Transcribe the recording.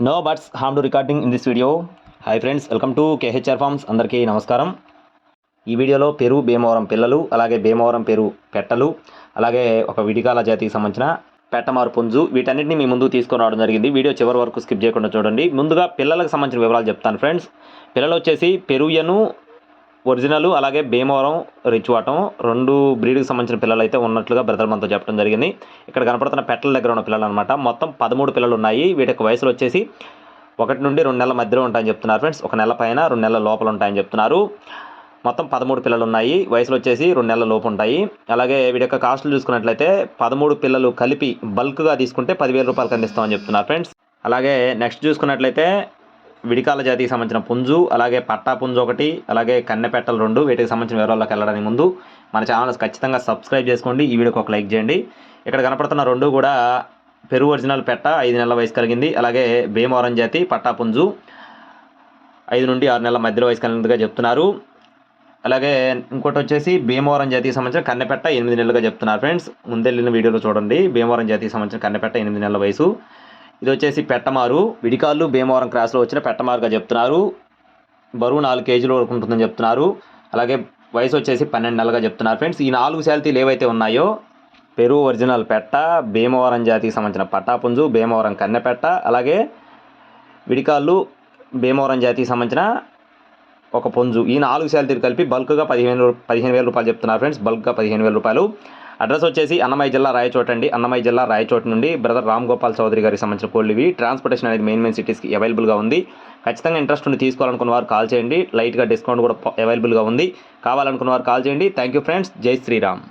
No buts harm to recording in this video hi friends welcome to K H R farms అందరికీ నమస్కారం. ఈ వీడియోలో Peru Bhimavaram పిల్లలు అలాగే భీమవరం పెరు పెట్టలు అలాగే ఒక విడికాల జాతికి సంబంధించిన పెట్టమారు పుంజు వీటన్నిటిని మీ ముందు తీసుకొని రావడం జరిగింది. వీడియో చివరి వరకు స్కిప్ చేయకుండా చూడండి. ముందుగా పిల్లలకు సంబంధించిన వివరాలు చెప్తాను ఫ్రెండ్స్ పిల్లలు వచ్చేసి పెరుయను ఒరిజినల్ అలాగే భీమవరం రిచ్వాటం రెండు బ్రీడ్కి సంబంధించిన పిల్లలు అయితే ఉన్నట్లుగా బ్రదర్ మనతో చెప్పడం జరిగింది. ఇక్కడ కనపడుతున్న పెట్టల దగ్గర ఉన్న పిల్లలు అనమాట మొత్తం పదమూడు పిల్లలు ఉన్నాయి వీటికి వయసులు వచ్చేసి ఒకటి నుండి రెండు నెలల మధ్యలో ఉంటాయని చెప్తున్నారు ఫ్రెండ్స్. ఒక నెల పైన రెండు నెలల లోపల ఉంటాయని చెప్తున్నారు. మొత్తం పదమూడు పిల్లలు ఉన్నాయి వయసులు వచ్చేసి రెండు నెలల లోపు ఉంటాయి. అలాగే వీడి యొక్క కాస్ట్లు చూసుకున్నట్లయితే పదమూడు పిల్లలు కలిపి బల్క్గా తీసుకుంటే పదివేల రూపాయలు అందిస్తామని చెప్తున్నారు ఫ్రెండ్స్. అలాగే నెక్స్ట్ చూసుకున్నట్లయితే విడికాల జాతికి సంబంధించిన పుంజు అలాగే పట్టా పుంజు ఒకటి అలాగే కన్నెపెట్టలు రెండు వీటికి సంబంధించిన వివరాల్లోకి వెళ్ళడానికి ముందు మన ఛానల్ ఖచ్చితంగా సబ్స్క్రైబ్ చేసుకోండి. ఈ వీడియోకి ఒక లైక్ చేయండి. ఇక్కడ కనపడుతున్న రెండు కూడా పెరుగు ఒరిజినల్ పెట్ట ఐదు నెలల వయసు కలిగింది. అలాగే భీమవరం జాతి పట్టా పుంజు ఐదు నుండి ఆరు నెలల మధ్యలో వయసు కలిగినట్టుగా చెప్తున్నారు. అలాగే ఇంకోటి వచ్చేసి భీమవరం జాతికి సంబంధించిన కన్నెపెట్ట ఎనిమిది నెలలుగా చెప్తున్నారు ఫ్రెండ్స్. ముందెళ్ళిన వీడియోలో చూడండి. భీమవరం జాతికి సంబంధించిన కన్నెపెట్ట ఎనిమిది నెలల వయసు. ఇది వచ్చేసి పెట్టమారు. విడికాళ్ళు భీమవరం క్రాస్లో వచ్చిన పెట్టమారుగా చెప్తున్నారు. బరువు నాలుగు కేజీల వరకు ఉంటుందని చెప్తున్నారు. అలాగే వయసు వచ్చేసి పన్నెండు నెలలుగా చెప్తున్నారు ఫ్రెండ్స్. ఈ నాలుగు శాలితీలు ఏవైతే ఉన్నాయో పెరుగు ఒరిజినల్ పెట్ట భీమవరం జాతికి సంబంధించిన పట్టాపుంజు భీమవరం కన్నెపెట్ట అలాగే విడికాళ్ళు భీమవరం జాతికి సంబంధించిన ఒక పుంజు. ఈ నాలుగు శాలరీలు కలిపి బల్క్గా పదిహేను పదిహేను వేల రూపాయలు చెప్తున్నారు ఫ్రెండ్స్. బల్క్గా పదిహేను వేల రూపాయలు. అడ్రస్ వచ్చేసి అన్నమయ్య జిల్లా రాయచోట అండి. అన్నమయ్య జిల్లా రాయచోట నుండి బ్రదర్ రామ్ గోపాల్ చౌదరి గారికి సంబంధించిన కోళ్ళు ఇవి. ట్రాన్స్పోర్టేషన్ అనేది మెయిన్ మెయిన్ సిటీస్కి అవైలబుల్గా ఉంది. ఖచ్చితంగా ఇంట్రెస్ట్ ఉండి తీసుకోవాలనుకున్న వారు కాల్ చేయండి. లైట్గా డిస్కౌంట్ కూడా అవైలబుల్గా ఉంది. కావాలనుకున్న వారు కాల్ చేయండి. థ్యాంక్ యూ ఫ్రెండ్స్ జై శ్రీరామ్.